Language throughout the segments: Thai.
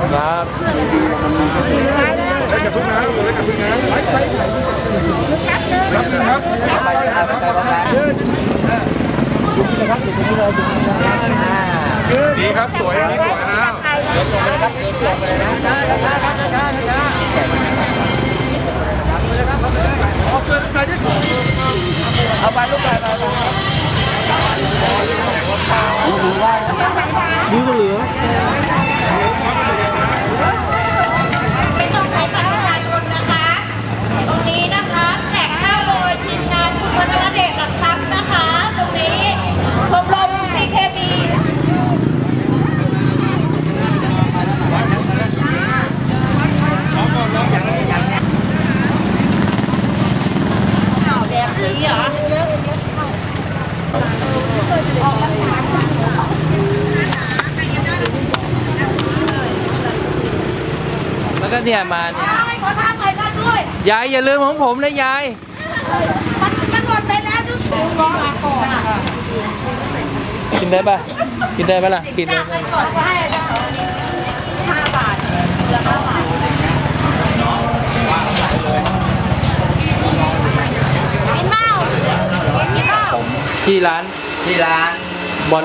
ครับเล่นกับพึ่งนะเล่นกับพึ่งนะไปไปครับครับไปครับไปครับไปนดีครับสวยดีสวยนะเไปนตรงเลยครับเไปนตรงเลยนะช้าช้าช้าช้าช้าช้าเอาเกินไปที่สุดเอาไปลูกไปไปไปดูว่าดูเหลือ แดงสีเหรอแล้วก็เนี่ยมาเนี่ยให้ขอทานหน่อยนะด้วยยายอย่าลืมของผมนะยาย มันมันหมดไปแล้วทุกคนรอมาก่อนกินได้ปะกินได้ปะล่ะ กินได้ปะก่อนก็ให้ห้าบาทละห้าบาทกินเมากินเมา ที่ร้าน ที่ร้านบอล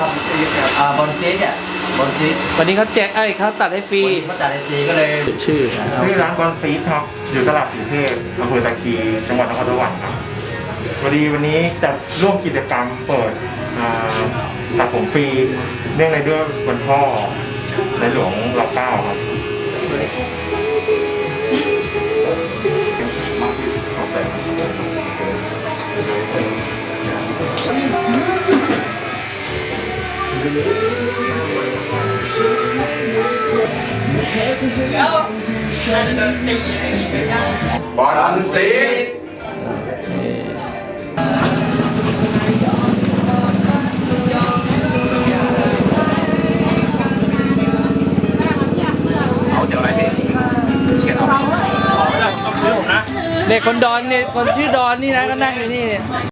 อ่าบอลซีดอะบอลซีดวันนี้เขาแจกไอ้ยเขาตัดให้ฟรีเขาจัดไอซีก็เลยชื่อชื่อร้านบอลซีดครับ อยู่ตลาดสีเทพอำเภอตะกีจังหวัดนครสวรรค์ครับพอดีวันนี้จะร่วมกิจกรรมเปิดอ่าตัดผมฟรีเนื่องในเรื่องวันพ่อในหลวงรัชกาลเก้าครับ บอลซีดเนี่ยคนดอนเนี่ยคนชื่อดอนนี่นะก็นั่งอยู่นี่